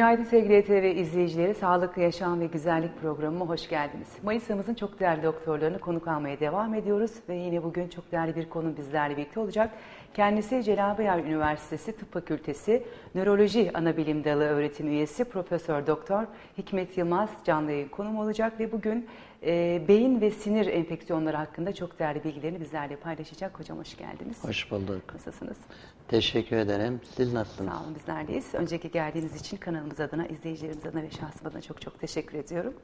Günaydın sevgili ETV izleyicileri. Sağlıklı Yaşam ve Güzellik programıma hoş geldiniz. Manisa'mızın çok değerli doktorlarını konuk almaya devam ediyoruz. Ve yine bugün çok değerli bir konu bizlerle birlikte olacak. Kendisi Cenab-ı Üniversitesi Tıp Fakültesi Nöroloji Anabilim Dalı öğretim üyesi Profesör Doktor Hikmet Yılmaz canlı yayın konum olacak. Ve bugün e, beyin ve sinir enfeksiyonları hakkında çok değerli bilgilerini bizlerle paylaşacak. Hocam hoş geldiniz. Hoş bulduk. Nasılsınız? Teşekkür ederim. Siz nasılsınız? Sağ olun bizlerdeyiz. Önceki geldiğiniz için kanalımız adına, izleyicilerimiz adına ve şahsım adına çok çok teşekkür ediyorum.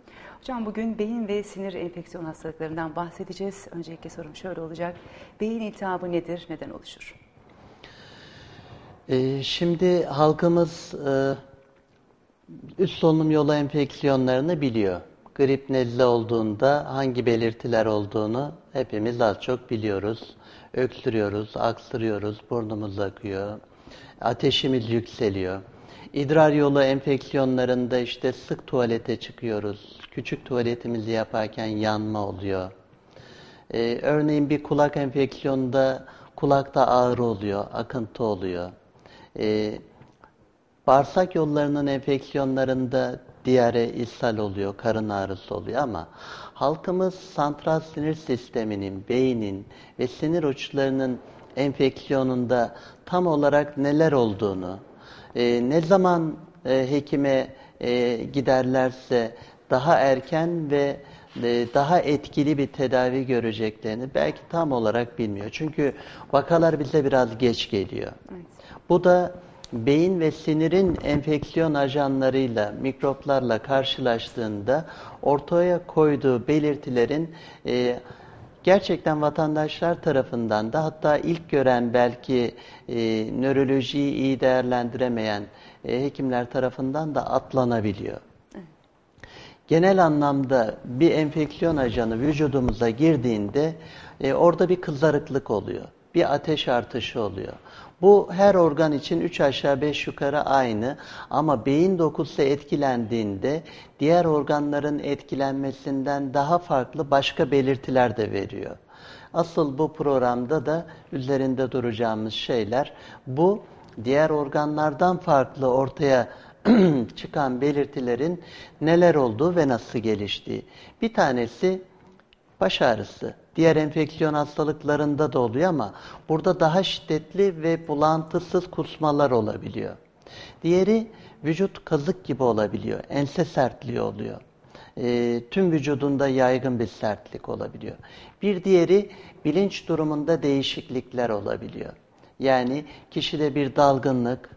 Hocam bugün beyin ve sinir enfeksiyon hastalıklarından bahsedeceğiz. Öncelikle sorum şöyle olacak. Beyin iltihabı nedir, neden oluşur? Ee, şimdi halkımız e, üst solunum yolu enfeksiyonlarını biliyor. Grip nezle olduğunda hangi belirtiler olduğunu hepimiz az çok biliyoruz. Öksürüyoruz, aksırıyoruz, burnumuz akıyor, ateşimiz yükseliyor. İdrar yolu enfeksiyonlarında işte sık tuvalete çıkıyoruz. Küçük tuvaletimizi yaparken yanma oluyor. Ee, örneğin bir kulak enfeksiyonunda kulakta ağrı oluyor, akıntı oluyor. Ee, bağırsak yollarının enfeksiyonlarında diyare, ishal oluyor, karın ağrısı oluyor ama halkımız santral sinir sisteminin, beynin ve sinir uçlarının enfeksiyonunda tam olarak neler olduğunu, e, ne zaman e, hekime e, giderlerse daha erken ve e, daha etkili bir tedavi göreceklerini belki tam olarak bilmiyor. Çünkü vakalar bize biraz geç geliyor. Evet. Bu da beyin ve sinirin enfeksiyon ajanlarıyla, mikroplarla karşılaştığında ortaya koyduğu belirtilerin e, gerçekten vatandaşlar tarafından da hatta ilk gören belki e, nörolojiyi iyi değerlendiremeyen e, hekimler tarafından da atlanabiliyor. Genel anlamda bir enfeksiyon ajanı vücudumuza girdiğinde e, orada bir kızarıklık oluyor, bir ateş artışı oluyor. Bu her organ için 3 aşağı 5 yukarı aynı ama beyin dokusu etkilendiğinde diğer organların etkilenmesinden daha farklı başka belirtiler de veriyor. Asıl bu programda da üzerinde duracağımız şeyler bu diğer organlardan farklı ortaya çıkan belirtilerin neler olduğu ve nasıl geliştiği. Bir tanesi baş ağrısı. Diğer enfeksiyon hastalıklarında da oluyor ama burada daha şiddetli ve bulantısız kusmalar olabiliyor. Diğeri vücut kazık gibi olabiliyor. Ense sertliği oluyor. E, tüm vücudunda yaygın bir sertlik olabiliyor. Bir diğeri bilinç durumunda değişiklikler olabiliyor. Yani kişide bir dalgınlık,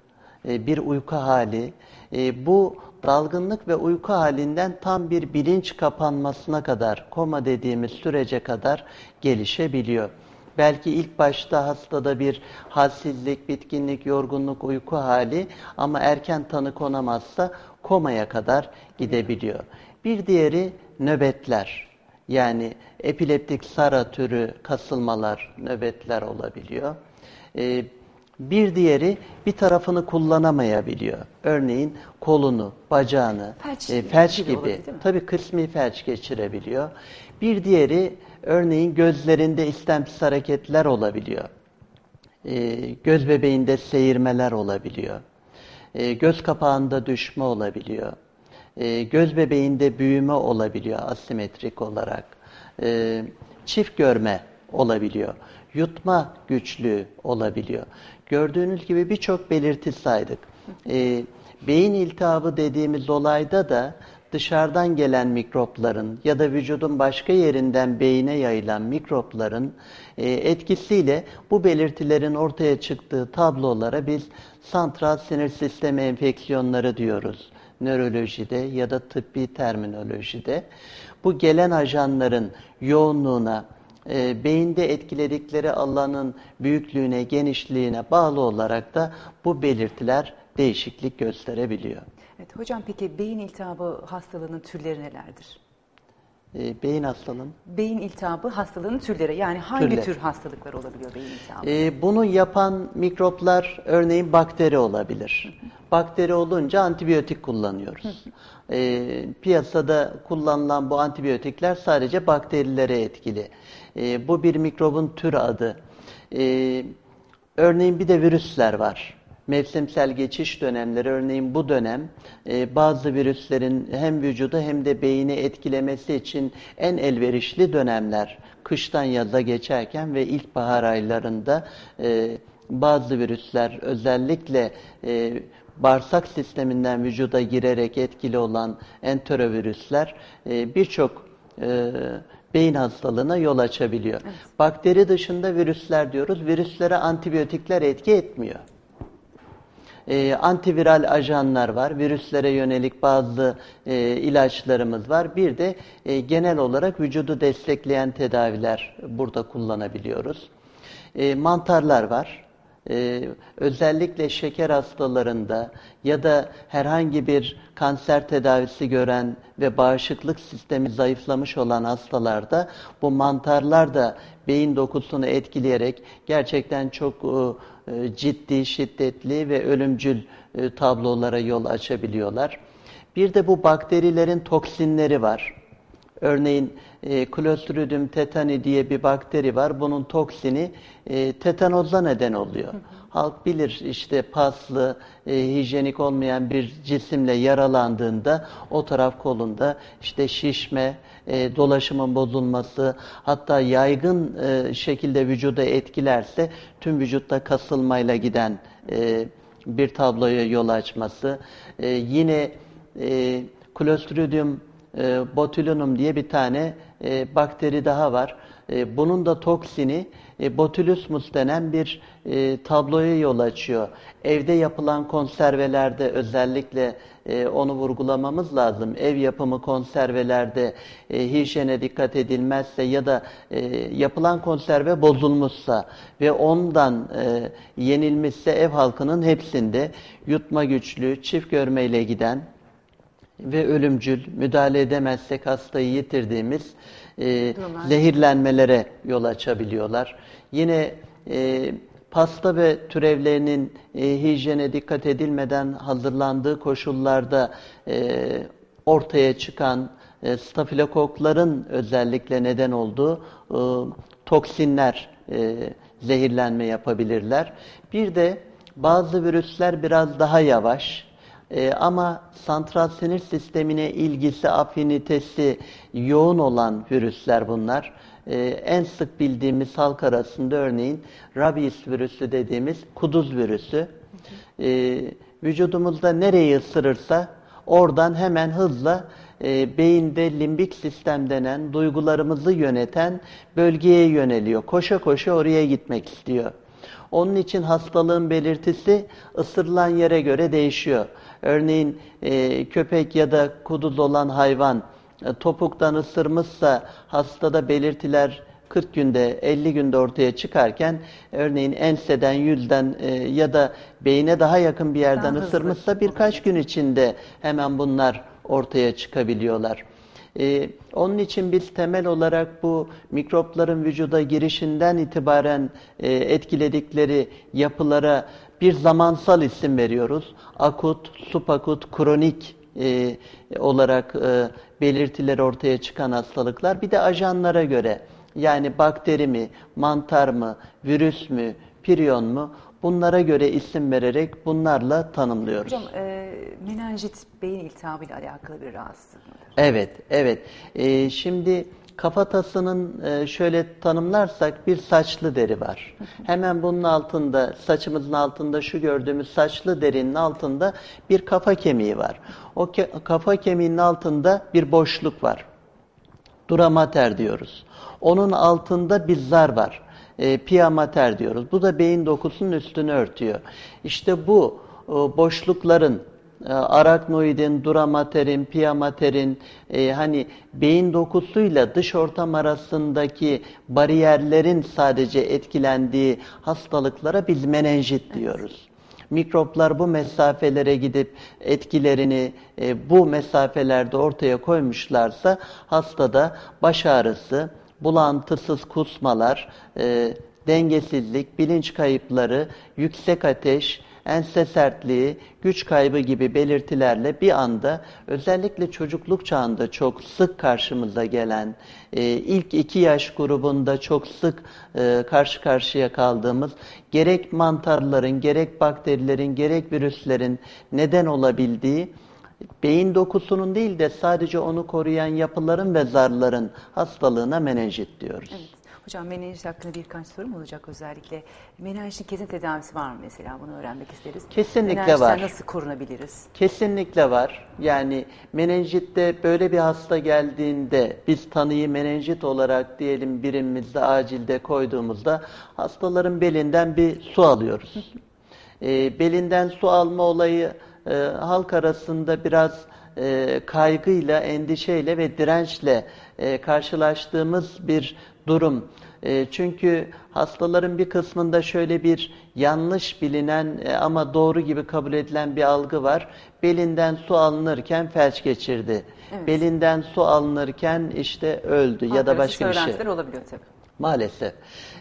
e, bir uyku hali, e, bu dalgınlık ve uyku halinden tam bir bilinç kapanmasına kadar, koma dediğimiz sürece kadar gelişebiliyor. Belki ilk başta hastada bir halsizlik, bitkinlik, yorgunluk, uyku hali ama erken tanı konamazsa komaya kadar gidebiliyor. Bir diğeri nöbetler. Yani epileptik sara türü kasılmalar, nöbetler olabiliyor. Ee, bir diğeri bir tarafını kullanamayabiliyor. Örneğin kolunu, bacağını, felç, e, felç gibi, gibi tabii kısmi felç geçirebiliyor. Bir diğeri örneğin gözlerinde istemsiz hareketler olabiliyor. E, göz bebeğinde seyirmeler olabiliyor. E, göz kapağında düşme olabiliyor. E, göz bebeğinde büyüme olabiliyor asimetrik olarak. E, çift görme olabiliyor. Yutma güçlüğü olabiliyor. Gördüğünüz gibi birçok belirti saydık. E, beyin iltihabı dediğimiz olayda da dışarıdan gelen mikropların ya da vücudun başka yerinden beyine yayılan mikropların e, etkisiyle bu belirtilerin ortaya çıktığı tablolara biz santral sinir sistemi enfeksiyonları diyoruz. Nörolojide ya da tıbbi terminolojide. Bu gelen ajanların yoğunluğuna, e, beyinde etkiledikleri alanın büyüklüğüne, genişliğine bağlı olarak da bu belirtiler değişiklik gösterebiliyor. Evet, hocam peki beyin iltihabı hastalığının türleri nelerdir? E, beyin hastalığının? Beyin iltihabı hastalığının türleri. Yani hangi Türler. tür hastalıklar olabiliyor beyin iltihabı? E, bunu yapan mikroplar örneğin bakteri olabilir. Bakteri olunca antibiyotik kullanıyoruz. E, piyasada kullanılan bu antibiyotikler sadece bakterilere etkili. E, bu bir mikrobun tür adı. E, örneğin bir de virüsler var. mevsimsel geçiş dönemleri, örneğin bu dönem e, bazı virüslerin hem vücudu hem de beyni etkilemesi için en elverişli dönemler. Kıştan yaza geçerken ve ilkbahar aylarında e, bazı virüsler özellikle e, bağırsak sisteminden vücuda girerek etkili olan enterovirüsler e, birçok e, beyin hastalığına yol açabiliyor. Evet. Bakteri dışında virüsler diyoruz. Virüslere antibiyotikler etki etmiyor. E, antiviral ajanlar var. Virüslere yönelik bazı e, ilaçlarımız var. Bir de e, genel olarak vücudu destekleyen tedaviler burada kullanabiliyoruz. E, mantarlar var e, özellikle şeker hastalarında ya da herhangi bir kanser tedavisi gören ve bağışıklık sistemi zayıflamış olan hastalarda bu mantarlar da beyin dokusunu etkileyerek gerçekten çok e, ciddi, şiddetli ve ölümcül e, tablolara yol açabiliyorlar. Bir de bu bakterilerin toksinleri var. Örneğin e, Clostridium tetani diye bir bakteri var. Bunun toksini e, tetanoza neden oluyor. Halk bilir işte paslı, e, hijyenik olmayan bir cisimle yaralandığında o taraf kolunda işte şişme, e, dolaşımın bozulması, hatta yaygın e, şekilde vücuda etkilerse tüm vücutta kasılmayla giden e, bir tabloya yol açması. E, yine e, Clostridium e, botulinum diye bir tane e, bakteri daha var. E, bunun da toksini e, botulismus denen bir e, tabloya yol açıyor. Evde yapılan konservelerde özellikle e, onu vurgulamamız lazım. Ev yapımı konservelerde e, hijyene dikkat edilmezse ya da e, yapılan konserve bozulmuşsa ve ondan e, yenilmişse ev halkının hepsinde yutma güçlüğü, çift görmeyle giden ve ölümcül, müdahale edemezsek hastayı yitirdiğimiz e, zehirlenmelere yol açabiliyorlar. Yine e, pasta ve türevlerinin e, hijyene dikkat edilmeden hazırlandığı koşullarda e, ortaya çıkan e, stafilokokların özellikle neden olduğu e, toksinler e, zehirlenme yapabilirler. Bir de bazı virüsler biraz daha yavaş, e, ama santral sinir sistemine ilgisi, afinitesi yoğun olan virüsler bunlar. E, en sık bildiğimiz halk arasında örneğin rabies virüsü dediğimiz kuduz virüsü. E, vücudumuzda nereyi ısırırsa oradan hemen hızla e, beyinde limbik sistem denen duygularımızı yöneten bölgeye yöneliyor. Koşa koşa oraya gitmek istiyor. Onun için hastalığın belirtisi ısırılan yere göre değişiyor. Örneğin e, köpek ya da kuduz olan hayvan e, topuktan ısırmışsa hastada belirtiler 40 günde 50 günde ortaya çıkarken örneğin enseden yüzden e, ya da beyine daha yakın bir yerden daha ısırmışsa birkaç gün içinde hemen bunlar ortaya çıkabiliyorlar. Ee, onun için biz temel olarak bu mikropların vücuda girişinden itibaren e, etkiledikleri yapılara bir zamansal isim veriyoruz. Akut, subakut, kronik e, olarak e, belirtileri ortaya çıkan hastalıklar. Bir de ajanlara göre yani bakteri mi, mantar mı, virüs mü, priyon mu bunlara göre isim vererek bunlarla tanımlıyoruz. Hocam e, menenjit beyin iltihabı ile alakalı bir rahatsızlık? Evet, evet. E, şimdi kafatasının e, şöyle tanımlarsak bir saçlı deri var. Hemen bunun altında, saçımızın altında şu gördüğümüz saçlı derinin altında bir kafa kemiği var. O ke kafa kemiğinin altında bir boşluk var. Dura mater diyoruz. Onun altında bir zar var. E, pia mater diyoruz. Bu da beyin dokusunun üstünü örtüyor. İşte bu boşlukların araknoidin, duramaterin, piyamaterin e, hani beyin dokusuyla dış ortam arasındaki bariyerlerin sadece etkilendiği hastalıklara biz menenjit diyoruz. Mikroplar bu mesafelere gidip etkilerini e, bu mesafelerde ortaya koymuşlarsa hastada baş ağrısı, bulantısız kusmalar, e, dengesizlik, bilinç kayıpları, yüksek ateş, ense sertliği, güç kaybı gibi belirtilerle bir anda özellikle çocukluk çağında çok sık karşımıza gelen, e, ilk iki yaş grubunda çok sık e, karşı karşıya kaldığımız gerek mantarların, gerek bakterilerin, gerek virüslerin neden olabildiği beyin dokusunun değil de sadece onu koruyan yapıların ve zarların hastalığına menenjit diyoruz. Evet. Hocam menenjit hakkında birkaç sorum olacak özellikle. Menenjitin kesin tedavisi var mı mesela? Bunu öğrenmek isteriz. Kesinlikle Menenjitten var. nasıl korunabiliriz? Kesinlikle var. Yani menenjitte böyle bir hasta geldiğinde biz tanıyı menenjit olarak diyelim birimimizde acilde koyduğumuzda hastaların belinden bir su alıyoruz. E, belinden su alma olayı e, halk arasında biraz e, kaygıyla, endişeyle ve dirençle e, karşılaştığımız bir durum. E, çünkü hastaların bir kısmında şöyle bir yanlış bilinen e, ama doğru gibi kabul edilen bir algı var. Belinden su alınırken felç geçirdi. Evet. Belinden su alınırken işte öldü ya da Halk başka bir şey. olabiliyor tabii. Maalesef.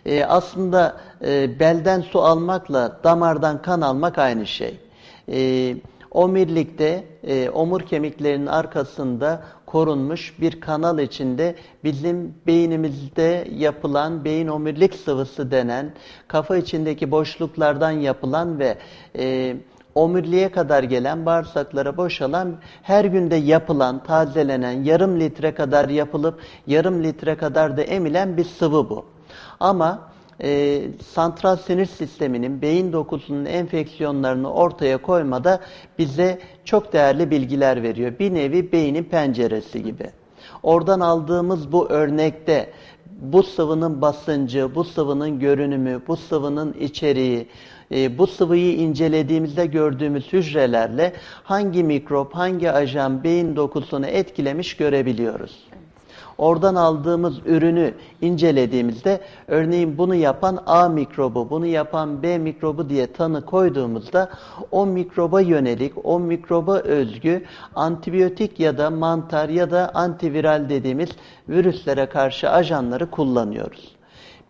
Ee, aslında e, belden su almakla damardan kan almak aynı şey. Ee, omurilikte, e, omur kemiklerinin arkasında korunmuş bir kanal içinde bizim beynimizde yapılan beyin omurilik sıvısı denen kafa içindeki boşluklardan yapılan ve e, omuriliğe kadar gelen bağırsaklara boşalan her günde yapılan, tazelenen yarım litre kadar yapılıp yarım litre kadar da emilen bir sıvı bu. Ama e, santral sinir sisteminin beyin dokusunun enfeksiyonlarını ortaya koymada bize çok değerli bilgiler veriyor. Bir nevi beynin penceresi gibi. Oradan aldığımız bu örnekte bu sıvının basıncı, bu sıvının görünümü, bu sıvının içeriği, e, bu sıvıyı incelediğimizde gördüğümüz hücrelerle hangi mikrop, hangi ajan beyin dokusunu etkilemiş görebiliyoruz. Oradan aldığımız ürünü incelediğimizde örneğin bunu yapan A mikrobu, bunu yapan B mikrobu diye tanı koyduğumuzda o mikroba yönelik, o mikroba özgü antibiyotik ya da mantar ya da antiviral dediğimiz virüslere karşı ajanları kullanıyoruz.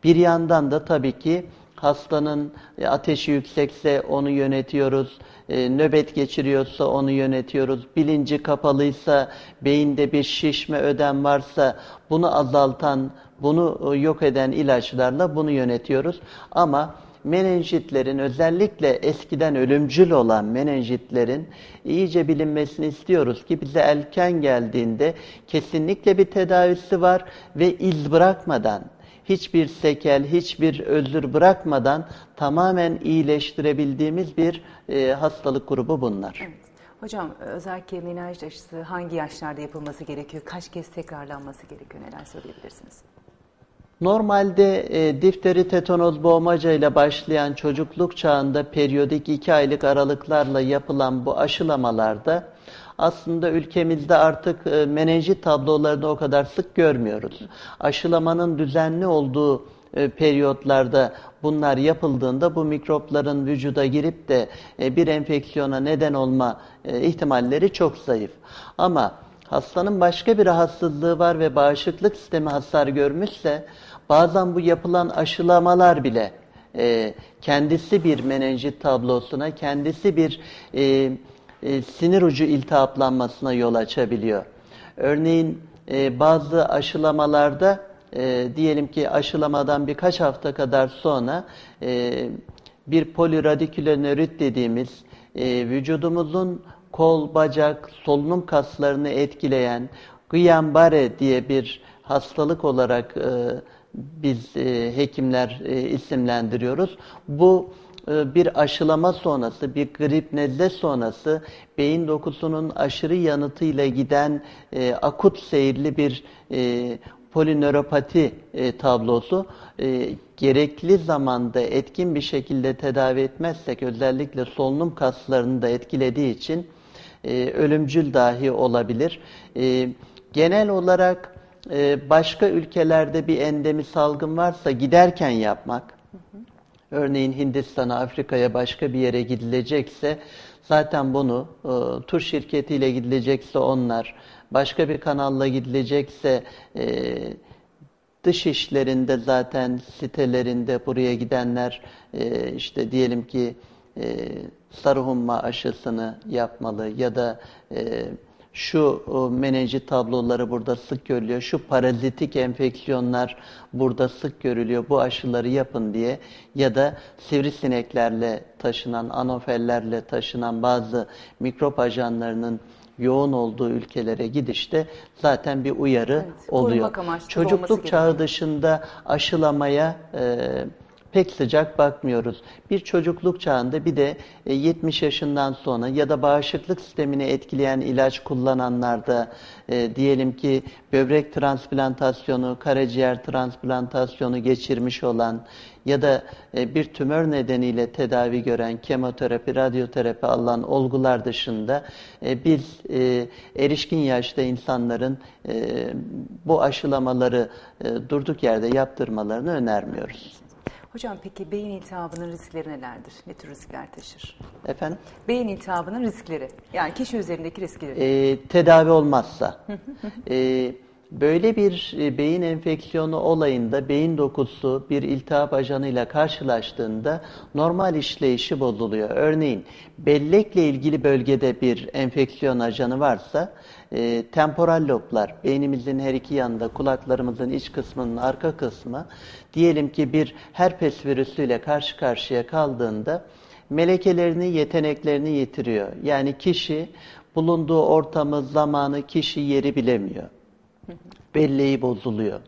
Bir yandan da tabii ki hastanın ateşi yüksekse onu yönetiyoruz, e, nöbet geçiriyorsa onu yönetiyoruz, bilinci kapalıysa, beyinde bir şişme ödem varsa bunu azaltan, bunu e, yok eden ilaçlarla bunu yönetiyoruz. Ama menenjitlerin özellikle eskiden ölümcül olan menenjitlerin iyice bilinmesini istiyoruz ki bize erken geldiğinde kesinlikle bir tedavisi var ve iz bırakmadan hiçbir sekel, hiçbir özür bırakmadan tamamen iyileştirebildiğimiz bir e, hastalık grubu bunlar. Evet. Hocam özellikle menenjit aşısı hangi yaşlarda yapılması gerekiyor? Kaç kez tekrarlanması gerekiyor? Neler söyleyebilirsiniz? Normalde e, difteri, tetanoz, boğmaca ile başlayan çocukluk çağında periyodik 2 aylık aralıklarla yapılan bu aşılamalarda aslında ülkemizde artık e, menenjit tablolarını o kadar sık görmüyoruz. Aşılamanın düzenli olduğu e, periyotlarda bunlar yapıldığında bu mikropların vücuda girip de e, bir enfeksiyona neden olma ihtimalleri çok zayıf. Ama hastanın başka bir rahatsızlığı var ve bağışıklık sistemi hasar görmüşse bazen bu yapılan aşılamalar bile kendisi bir menenjit tablosuna, kendisi bir e, sinir ucu iltihaplanmasına yol açabiliyor. Örneğin e, bazı aşılamalarda e, diyelim ki aşılamadan birkaç hafta kadar sonra e, bir poliradikülonörit dediğimiz e, vücudumuzun kol, bacak, solunum kaslarını etkileyen Guillain-Barré diye bir hastalık olarak e, biz e, hekimler e, isimlendiriyoruz. Bu bir aşılama sonrası, bir grip nezle sonrası beyin dokusunun aşırı yanıtıyla giden e, akut seyirli bir e, polinöropati e, tablosu e, gerekli zamanda etkin bir şekilde tedavi etmezsek özellikle solunum kaslarını da etkilediği için e, ölümcül dahi olabilir. E, genel olarak e, başka ülkelerde bir endemi salgın varsa giderken yapmak, örneğin Hindistan'a, Afrika'ya başka bir yere gidilecekse zaten bunu e, tur şirketiyle gidilecekse onlar, başka bir kanalla gidilecekse e, dış işlerinde zaten sitelerinde buraya gidenler e, işte diyelim ki e, sarı humma aşısını yapmalı ya da e, şu o, menenjit tabloları burada sık görülüyor, şu parazitik enfeksiyonlar burada sık görülüyor, bu aşıları yapın diye. Ya da sivrisineklerle taşınan, anofellerle taşınan bazı mikrop ajanlarının yoğun olduğu ülkelere gidişte zaten bir uyarı Evet, oluyor. Çocukluk çağı dışında aşılamaya e, pek sıcak bakmıyoruz. Bir çocukluk çağında bir de e, 70 yaşından sonra ya da bağışıklık sistemini etkileyen ilaç kullananlarda e, diyelim ki böbrek transplantasyonu, karaciğer transplantasyonu geçirmiş olan ya da e, bir tümör nedeniyle tedavi gören kemoterapi, radyoterapi alan olgular dışında e, biz e, erişkin yaşta insanların e, bu aşılamaları e, durduk yerde yaptırmalarını önermiyoruz. Hocam peki beyin iltihabının riskleri nelerdir? Ne tür riskler taşır? Efendim? Beyin iltihabının riskleri. Yani kişi üzerindeki riskleri. E, tedavi olmazsa. E, böyle bir e, beyin enfeksiyonu olayında beyin dokusu bir iltihap ajanıyla karşılaştığında normal işleyişi bozuluyor. Örneğin bellekle ilgili bölgede bir enfeksiyon ajanı varsa e, temporal loblar, beynimizin her iki yanında, kulaklarımızın iç kısmının arka kısmı, diyelim ki bir herpes virüsüyle karşı karşıya kaldığında melekelerini, yeteneklerini yitiriyor. Yani kişi bulunduğu ortamı, zamanı, kişi yeri bilemiyor. Belleği bozuluyor.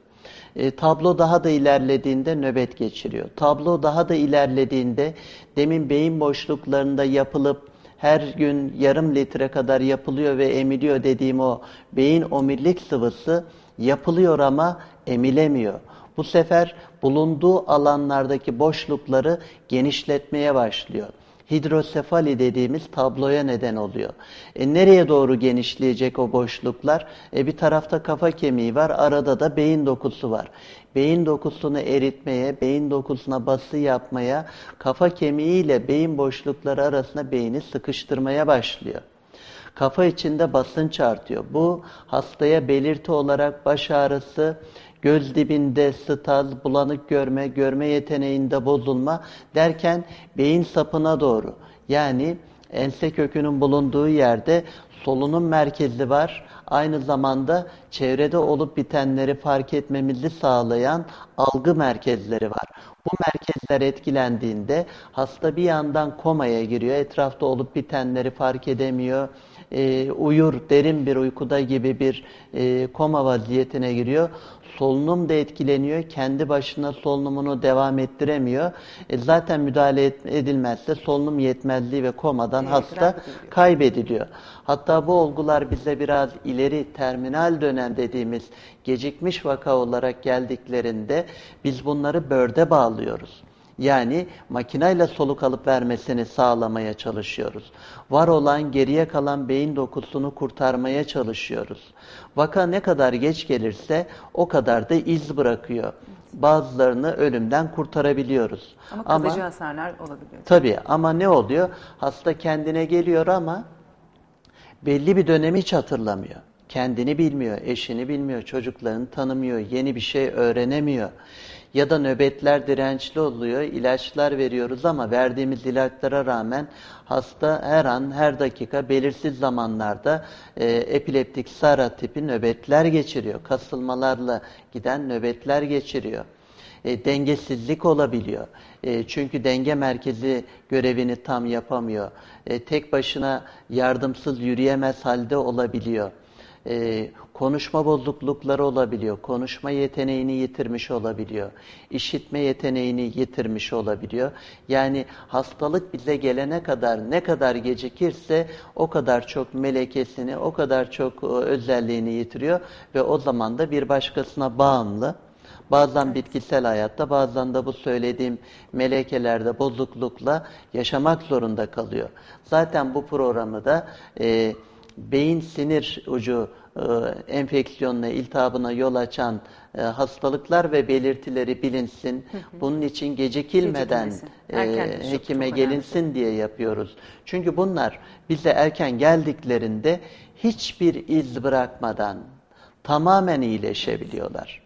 E, tablo daha da ilerlediğinde nöbet geçiriyor. Tablo daha da ilerlediğinde demin beyin boşluklarında yapılıp her gün yarım litre kadar yapılıyor ve emiliyor dediğim o beyin omurilik sıvısı yapılıyor ama emilemiyor. Bu sefer bulunduğu alanlardaki boşlukları genişletmeye başlıyor. Hidrosefali dediğimiz tabloya neden oluyor. E, nereye doğru genişleyecek o boşluklar? E, bir tarafta kafa kemiği var, arada da beyin dokusu var. Beyin dokusunu eritmeye, beyin dokusuna bası yapmaya, kafa kemiği ile beyin boşlukları arasında beyni sıkıştırmaya başlıyor. Kafa içinde basınç artıyor. Bu hastaya belirti olarak baş ağrısı, göz dibinde staz, bulanık görme, görme yeteneğinde bozulma derken beyin sapına doğru yani ense kökünün bulunduğu yerde solunum merkezi var. Aynı zamanda çevrede olup bitenleri fark etmemizi sağlayan algı merkezleri var. Bu merkezler etkilendiğinde hasta bir yandan komaya giriyor, etrafta olup bitenleri fark edemiyor, e, uyur, derin bir uykuda gibi bir e, koma vaziyetine giriyor. Solunum da etkileniyor, kendi başına solunumunu devam ettiremiyor. E, zaten müdahale edilmezse solunum yetmezliği ve komadan Evet, hasta kaybediliyor. Hatta bu olgular bize biraz ileri terminal dönem dediğimiz gecikmiş vaka olarak geldiklerinde biz bunları börde bağlıyoruz. Yani makinayla soluk alıp vermesini sağlamaya çalışıyoruz. Var olan geriye kalan beyin dokusunu kurtarmaya çalışıyoruz. Vaka ne kadar geç gelirse o kadar da iz bırakıyor. Bazılarını ölümden kurtarabiliyoruz. Ama kalıcı hasarlar olabiliyor. Tabii ama ne oluyor? Hasta kendine geliyor ama belli bir dönemi hiç hatırlamıyor. Kendini bilmiyor, eşini bilmiyor, çocuklarını tanımıyor, yeni bir şey öğrenemiyor. Ya da nöbetler dirençli oluyor, ilaçlar veriyoruz ama verdiğimiz ilaçlara rağmen hasta her an, her dakika belirsiz zamanlarda e, epileptik SARA tipi nöbetler geçiriyor. Kasılmalarla giden nöbetler geçiriyor e, dengesizlik olabiliyor. E, çünkü denge merkezi görevini tam yapamıyor. E, tek başına yardımsız yürüyemez halde olabiliyor. E, konuşma bozuklukları olabiliyor. Konuşma yeteneğini yitirmiş olabiliyor. İşitme yeteneğini yitirmiş olabiliyor. Yani hastalık bize gelene kadar ne kadar gecikirse o kadar çok melekesini, o kadar çok e, özelliğini yitiriyor ve o zaman da bir başkasına bağımlı. Bazen bitkisel hayatta bazen de bu söylediğim melekelerde bozuklukla yaşamak zorunda kalıyor. Zaten bu programı da e, beyin sinir ucu e, enfeksiyonuna, iltihabına yol açan e, hastalıklar ve belirtileri bilinsin. Bunun için gecikilmeden e, hekime çok önemli. gelinsin diye yapıyoruz. Çünkü bunlar bize erken geldiklerinde hiçbir iz bırakmadan tamamen iyileşebiliyorlar.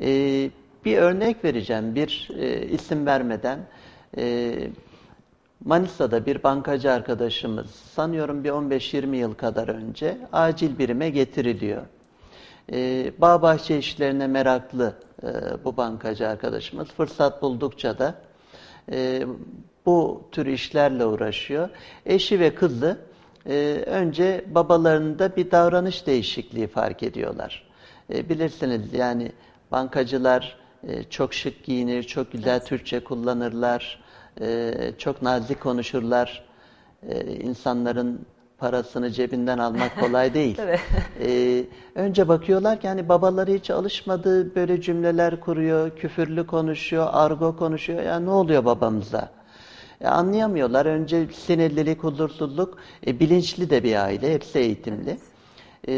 Ee, bir örnek vereceğim, bir e, isim vermeden. Ee, Manisa'da bir bankacı arkadaşımız sanıyorum bir 15-20 yıl kadar önce acil birime getiriliyor. Ee, bağ bahçe işlerine meraklı e, bu bankacı arkadaşımız. Fırsat buldukça da e, bu tür işlerle uğraşıyor. Eşi ve kızı e, önce babalarında bir davranış değişikliği fark ediyorlar. E, bilirsiniz yani bankacılar e, çok şık giyinir, çok güzel evet. Türkçe kullanırlar, e, çok nazik konuşurlar. E, insanların parasını cebinden almak kolay değil. ee, önce bakıyorlar ki hani babaları hiç alışmadığı böyle cümleler kuruyor, küfürlü konuşuyor, argo konuşuyor. Ya ne oluyor babamıza? E, anlayamıyorlar. Önce sinirlilik, huzursuzluk, e, bilinçli de bir aile, hepsi eğitimli. E,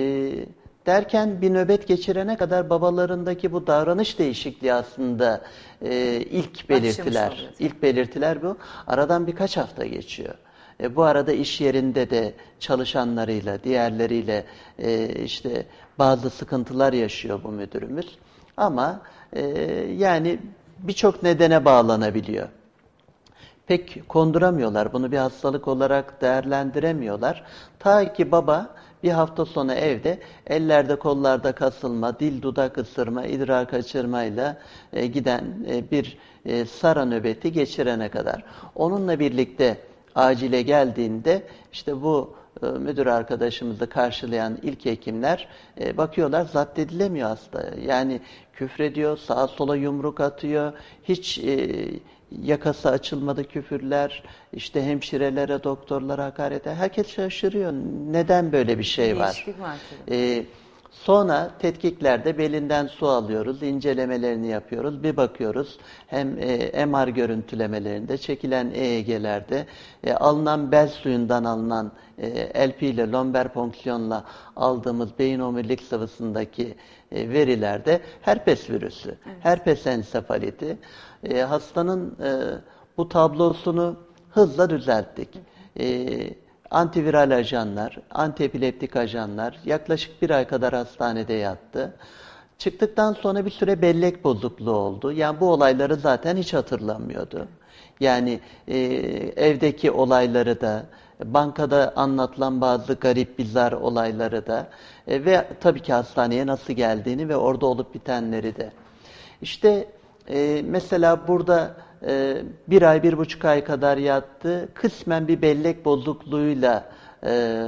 derken bir nöbet geçirene kadar babalarındaki bu davranış değişikliği aslında e, ilk belirtiler. İlk belirtiler bu. Aradan birkaç hafta geçiyor. E, bu arada iş yerinde de çalışanlarıyla, diğerleriyle e, işte bazı sıkıntılar yaşıyor bu müdürümüz. Ama e, yani birçok nedene bağlanabiliyor. Pek konduramıyorlar, bunu bir hastalık olarak değerlendiremiyorlar. Ta ki baba bir hafta sonra evde ellerde kollarda kasılma, dil dudak ısırma, idrar kaçırmayla e, giden e, bir e, sara nöbeti geçirene kadar. Onunla birlikte acile geldiğinde işte bu e, müdür arkadaşımızı karşılayan ilk hekimler e, bakıyorlar zapt edilemiyor hasta. Yani küfrediyor, sağa sola yumruk atıyor, hiç e, yakası açılmadı küfürler, işte hemşirelere, doktorlara hakarete. Herkes şaşırıyor. Neden böyle bir şey var? Değişiklik var. Ee, Sonra tetkiklerde belinden su alıyoruz, incelemelerini yapıyoruz. Bir bakıyoruz hem e, MR görüntülemelerinde, çekilen EEG'lerde, e, alınan bel suyundan alınan e, LP ile lomber fonksiyonla aldığımız beyin omurilik sıvısındaki e, verilerde herpes virüsü, evet. herpes ensefaliti. E, hastanın e, bu tablosunu hızla düzelttik. Evet antiviral ajanlar, antiepileptik ajanlar yaklaşık bir ay kadar hastanede yattı. Çıktıktan sonra bir süre bellek bozukluğu oldu. Yani bu olayları zaten hiç hatırlamıyordu. Yani e, evdeki olayları da, bankada anlatılan bazı garip bizar olayları da e, ve tabii ki hastaneye nasıl geldiğini ve orada olup bitenleri de. İşte e, mesela burada e, bir ay, bir buçuk ay kadar yattı. Kısmen bir bellek bozukluğuyla e,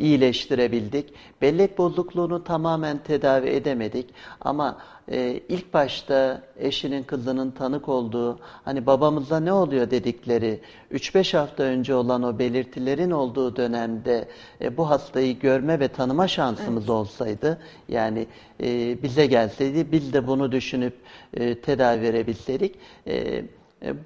iyileştirebildik. Bellek bozukluğunu tamamen tedavi edemedik ama e, ilk başta eşinin kızının tanık olduğu hani babamıza ne oluyor dedikleri 3-5 hafta önce olan o belirtilerin olduğu dönemde e, bu hastayı görme ve tanıma şansımız evet. olsaydı yani e, bize gelseydi biz de bunu düşünüp e, tedavi verebilseydik e,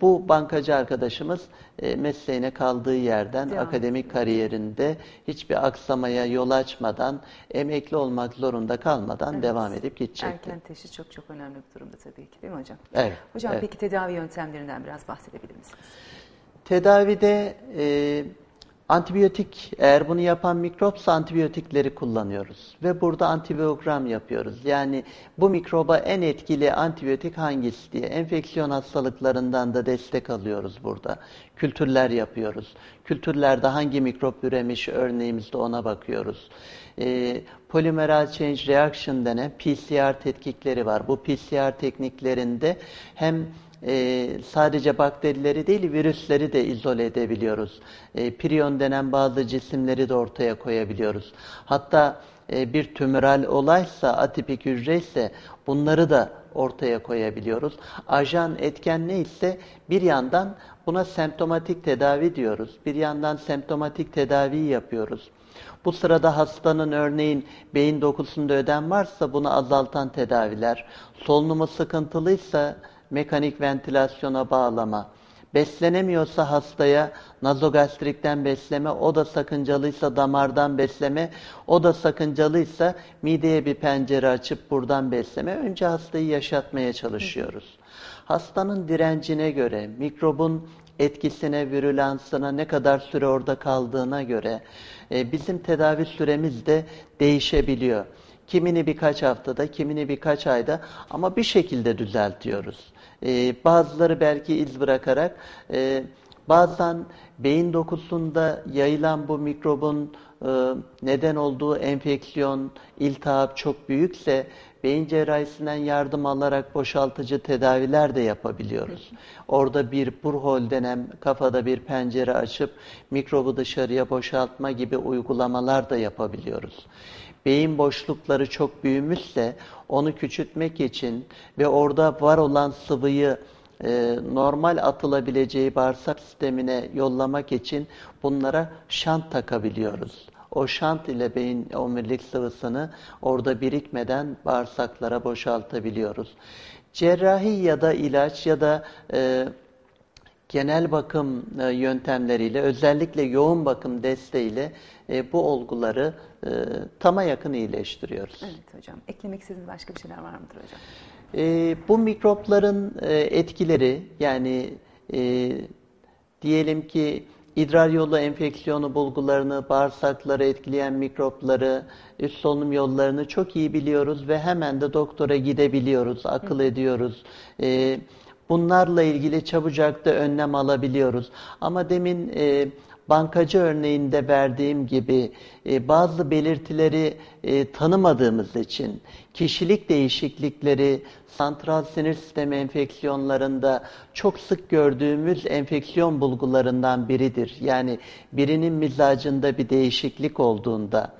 bu bankacı arkadaşımız e, mesleğine kaldığı yerden Devam akademik kariyerinde hiçbir aksamaya yol açmadan emekli olmak zorunda kalmadan evet. devam edip gidecekti. Erken teşhis çok çok önemli bir durumda tabii ki değil mi hocam? Evet. Hocam evet. peki tedavi yöntemlerinden biraz bahsedebilir misiniz? Tedavide e, Antibiyotik, eğer bunu yapan mikropsa antibiyotikleri kullanıyoruz. Ve burada antibiyogram yapıyoruz. Yani bu mikroba en etkili antibiyotik hangisi diye. Enfeksiyon hastalıklarından da destek alıyoruz burada. Kültürler yapıyoruz. Kültürlerde hangi mikrop üremiş örneğimizde ona bakıyoruz. E, Polymeral Change Reaction denen PCR tetkikleri var. Bu PCR tekniklerinde hem e, sadece bakterileri değil virüsleri de izole edebiliyoruz. E, prion denen bazı cisimleri de ortaya koyabiliyoruz. Hatta e, bir tümöral olaysa, atipik hücre ise bunları da ortaya koyabiliyoruz. Ajan etken neyse bir yandan buna semptomatik tedavi diyoruz. Bir yandan semptomatik tedavi yapıyoruz. Bu sırada hastanın örneğin beyin dokusunda ödem varsa bunu azaltan tedaviler, solunumu sıkıntılıysa mekanik ventilasyona bağlama, beslenemiyorsa hastaya nazogastrikten besleme, o da sakıncalıysa damardan besleme, o da sakıncalıysa mideye bir pencere açıp buradan besleme. Önce hastayı yaşatmaya çalışıyoruz. Hastanın direncine göre, mikrobun etkisine, virülansına ne kadar süre orada kaldığına göre e, bizim tedavi süremiz de değişebiliyor. Kimini birkaç haftada, kimini birkaç ayda ama bir şekilde düzeltiyoruz. Ee, bazıları belki iz bırakarak e, Bazen beyin dokusunda yayılan bu mikrobun e, neden olduğu enfeksiyon, iltihap çok büyükse beyin cerrahisinden yardım alarak boşaltıcı tedaviler de yapabiliyoruz. Orada bir burhol denen kafada bir pencere açıp mikrobu dışarıya boşaltma gibi uygulamalar da yapabiliyoruz. Beyin boşlukları çok büyümüşse onu küçültmek için ve orada var olan sıvıyı e, normal atılabileceği bağırsak sistemine yollamak için bunlara şant takabiliyoruz. O şant ile beyin omurilik sıvısını orada birikmeden bağırsaklara boşaltabiliyoruz. Cerrahi ya da ilaç ya da e, genel bakım e, yöntemleriyle özellikle yoğun bakım desteğiyle e, bu olguları e, tama yakın iyileştiriyoruz. Evet hocam. Eklemek istediğiniz başka bir şeyler var mıdır hocam? E, bu mikropların etkileri yani e, diyelim ki idrar yolu enfeksiyonu bulgularını, bağırsakları etkileyen mikropları, üst solunum yollarını çok iyi biliyoruz ve hemen de doktora gidebiliyoruz, akıl ediyoruz. E, bunlarla ilgili çabucak da önlem alabiliyoruz. Ama demin e, bankacı örneğinde verdiğim gibi e, bazı belirtileri e, tanımadığımız için kişilik değişiklikleri, santral sinir sistemi enfeksiyonlarında çok sık gördüğümüz enfeksiyon bulgularından biridir. Yani birinin mizacında bir değişiklik olduğunda,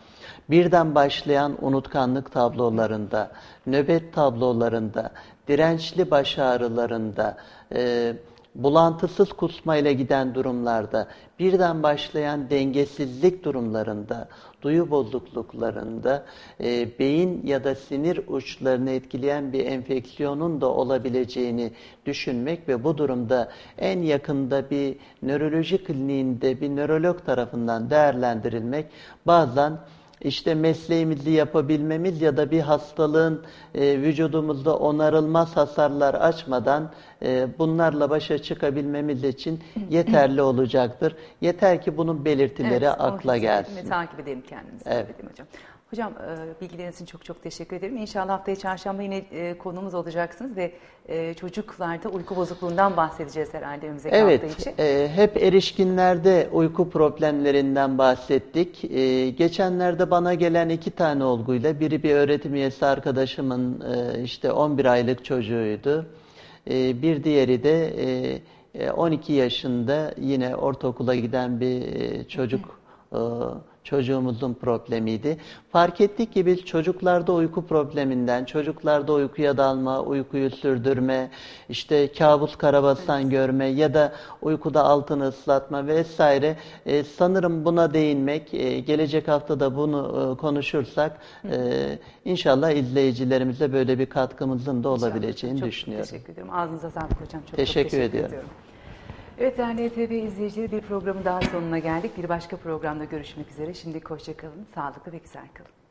birden başlayan unutkanlık tablolarında, nöbet tablolarında, dirençli baş ağrılarında, e, bulantısız kusmayla giden durumlarda, birden başlayan dengesizlik durumlarında, duyu bozukluklarında, e, beyin ya da sinir uçlarını etkileyen bir enfeksiyonun da olabileceğini düşünmek ve bu durumda en yakında bir nöroloji kliniğinde bir nörolog tarafından değerlendirilmek bazen işte mesleğimizi yapabilmemiz ya da bir hastalığın e, vücudumuzda onarılmaz hasarlar açmadan e, bunlarla başa çıkabilmemiz için yeterli olacaktır. Yeter ki bunun belirtileri Evet, akla gelsin. Takip edelim kendimizi. Evet. hocam. Hocam e, bilgileriniz için çok çok teşekkür ederim. İnşallah haftaya çarşamba yine e, konuğumuz olacaksınız ve e, çocuklarda uyku bozukluğundan bahsedeceğiz herhalde önümüzdeki hafta Evet, için. e, hep erişkinlerde uyku problemlerinden bahsettik. Geçenlerde bana gelen iki tane olguyla, biri bir öğretim üyesi arkadaşımın işte 11 aylık çocuğuydu. Bir diğeri de e, e, 12 yaşında yine ortaokula giden bir çocuk çocuğumuzun problemiydi. Fark ettik ki biz çocuklarda uyku probleminden, çocuklarda uykuya dalma, uykuyu sürdürme, işte kabus karabasan görme ya da uykuda altını ıslatma vesaire e, sanırım buna değinmek, e, gelecek hafta da bunu e, konuşursak e, inşallah izleyicilerimize böyle bir katkımızın da olabileceğini çok, düşünüyorum. Çok teşekkür ediyorum. Ağzınıza sağlık hocam. Çok Teşekkür çok teşekkür ediyorum. ediyorum. Evet değerli TV izleyicileri bir programın daha sonuna geldik. Bir başka programda görüşmek üzere. Şimdi hoşçakalın, sağlıklı ve güzel kalın.